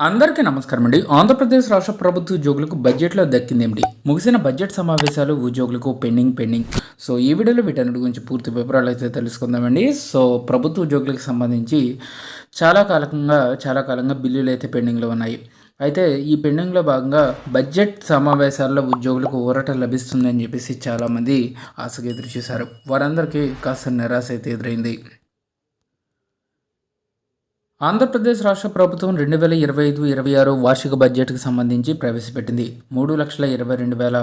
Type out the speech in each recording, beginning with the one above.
అందరికీ నమస్కారం అండి. ఆంధ్రప్రదేశ్ రాష్ట్ర ప్రభుత్వ ఉద్యోగులకు బడ్జెట్లో దక్కిందేమిటి ముగిసిన బడ్జెట్ సమావేశాలు ఉద్యోగులకు పెండింగ్ పెండింగ్. సో ఈ వీడియోలో వీటన్నిటి గురించి పూర్తి వివరాలు అయితే తెలుసుకుందామండి. సో ప్రభుత్వ ఉద్యోగులకు సంబంధించి చాలా కాలంగా చాలా కాలంగా బిల్లులు అయితే పెండింగ్లో ఉన్నాయి. అయితే ఈ పెండింగ్లో భాగంగా బడ్జెట్ సమావేశాల్లో ఉద్యోగులకు ఊరట లభిస్తుందని చెప్పేసి చాలామంది ఆశగా ఎదురు చూశారు వారందరికీ కాస్త నిరాశ అయితే ఎదురైంది. ఆంధ్రప్రదేశ్ రాష్ట్ర ప్రభుత్వం రెండు వేల ఇరవై ఐదు ఇరవై ఆరు వార్షిక బడ్జెట్కు సంబంధించి ప్రవేశపెట్టింది. మూడు లక్షల ఇరవై రెండు వేల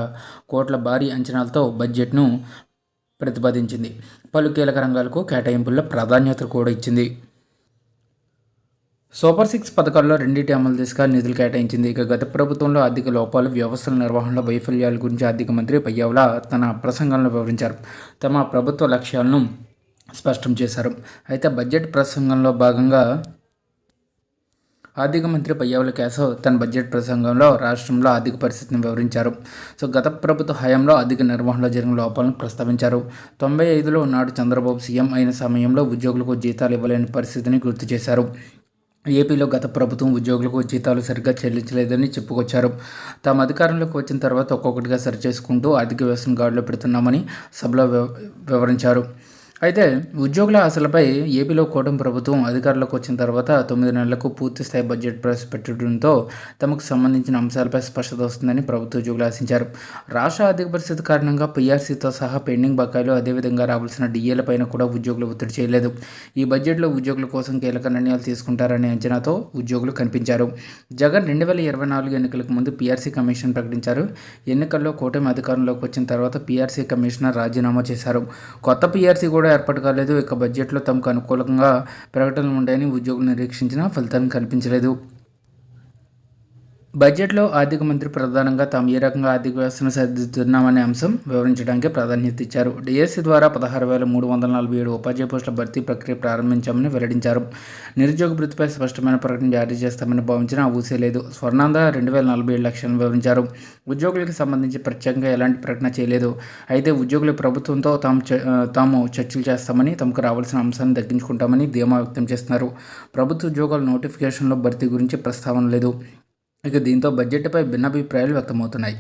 కోట్ల భారీ అంచనాలతో బడ్జెట్ను ప్రతిపాదించింది. పలు కీలక రంగాలకు కేటాయింపుల్లో ప్రాధాన్యత కూడా ఇచ్చింది. సూపర్ సిక్స్ పథకాల్లో రెండింటి అమలు దిశగా నిధులు కేటాయించింది. ఇక గత ప్రభుత్వంలో ఆర్థిక లోపాలు వ్యవస్థల నిర్వహణలో వైఫల్యాల గురించి ఆర్థిక మంత్రి పయ్యావుల తన ప్రసంగంలో వివరించారు. తమ ప్రభుత్వ లక్ష్యాలను స్పష్టం చేశారు. అయితే బడ్జెట్ ప్రసంగంలో భాగంగా ఆర్థిక మంత్రి పయ్యావుల కేశవ్ తన బడ్జెట్ ప్రసంగంలో రాష్ట్రంలో ఆర్థిక పరిస్థితిని వివరించారు. సో గత ప్రభుత్వ హయాంలో ఆర్థిక నిర్వహణలో జరిగిన లోపాలను ప్రస్తావించారు. తొంభై ఐదులో నాడు చంద్రబాబు సీఎం అయిన సమయంలో ఉద్యోగులకు జీతాలు ఇవ్వలేని పరిస్థితిని గుర్తు చేశారు. ఏపీలో గత ప్రభుత్వం ఉద్యోగులకు జీతాలు సరిగ్గా చెల్లించలేదని చెప్పుకొచ్చారు. తాము అధికారంలోకి వచ్చిన తర్వాత ఒక్కొక్కటిగా సరిచేసుకుంటూ ఆర్థిక వ్యవస్థను గాడిలో పెడుతున్నామని సభలో వివరించారు. అయితే ఉద్యోగుల ఆశలపై ఏపీలో కూటమి ప్రభుత్వం అధికారంలోకి వచ్చిన తర్వాత తొమ్మిది నెలలకు పూర్తి స్థాయి బడ్జెట్ ప్రవేశపెట్టడంతో తమకు సంబంధించిన అంశాలపై స్పష్టత వస్తుందని ప్రభుత్వ ఉద్యోగులు ఆశించారు. రాష్ట్ర ఆర్థిక పరిస్థితి కారణంగా పీఆర్సీతో సహా పెండింగ్ బకాయిలు అదేవిధంగా రావాల్సిన డిఏల పైన కూడా ఉద్యోగులు ఒత్తిడి చేయలేదు. ఈ బడ్జెట్లో ఉద్యోగుల కోసం కీలక నిర్ణయాలు తీసుకుంటారనే అంచనాతో ఉద్యోగులు కనిపించారు. జగన్ రెండు వేల ఇరవై నాలుగు ఎన్నికలకు ముందు పీఆర్సీ కమిషన్ ప్రకటించారు. ఎన్నికల్లో కూటమి అధికారంలోకి వచ్చిన తర్వాత పీఆర్సీ కమిషనర్ రాజీనామా చేశారు. కొత్త పీఆర్సీ కూడా ఏర్పాటు కాలేదు. ఇక బడ్జెట్లో తమకు అనుకూలంగా ప్రకటనలు ఉంటాయని ఉద్యోగులు నిరీక్షించినా ఫలితాన్ని కనిపించలేదు. బడ్జెట్లో ఆర్థిక మంత్రి ప్రధానంగా తాము ఏ రకంగా ఆర్థిక వ్యవస్థను సరిదిద్దుతున్నామనే అంశం వివరించడానికి ప్రాధాన్యత ఇచ్చారు డిఎస్సి ద్వారా పదహారు వేల మూడు వందల నలభై ఏడు ఉపాధ్యాయ పోస్టుల భర్తీ ప్రక్రియ ప్రారంభించామని వెల్లడించారు. నిరుద్యోగ వృత్తిపై స్పష్టమైన ప్రకటన జారీ చేస్తామని భావించిన ఊసే లేదు. స్వర్ణాంద రెండు వేల నలభై ఏడు లక్షలను వివరించారు. ఉద్యోగులకు సంబంధించి ప్రత్యేకంగా ఎలాంటి ప్రకటన చేయలేదు. అయితే ఉద్యోగులు ప్రభుత్వంతో తాము చ- తాము చర్చలు చేస్తామని తమకు రావాల్సిన అంశాన్ని దక్కించుకుంటామని ధీమా వ్యక్తం చేస్తున్నారు. ప్రభుత్వ ఉద్యోగాల నోటిఫికేషన్లో భర్తీ గురించి ప్రస్తావన లేదు. ఇక దీంతో బడ్జెట్పై భిన్నాభిప్రాయాలు వ్యక్తమవుతున్నాయి.